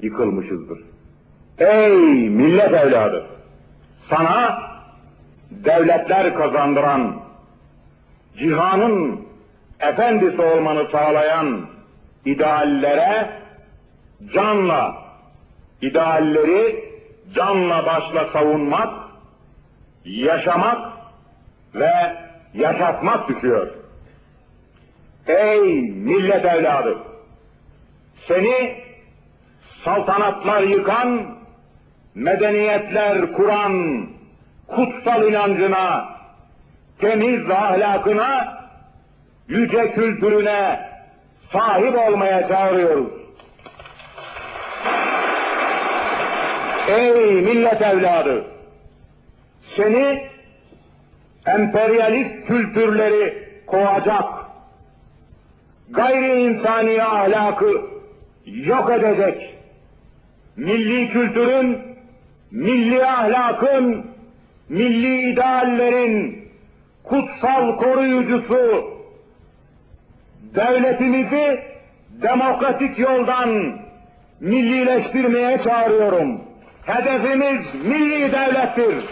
yıkılmışızdır. Ey millet evladı! Sana devletler kazandıran, cihanın efendisi olmanı sağlayan ideallere canla, idealleri canla başla savunmak, yaşamak ve yaşatmak düşüyor. Ey millet evladı! Seni saltanatlar yıkan, medeniyetler kuran kutsal inancına, temiz ahlakına, yüce kültürüne sahip olmaya çağırıyoruz. Ey millet evladı! Seni emperyalist kültürleri kovacak, gayri insani ahlakı yok edecek, milli kültürün, milli ahlakın, milli ideallerin kutsal koruyucusu, devletimizi demokratik yoldan millileştirmeye çağırıyorum. Hedefimiz milli devlettir.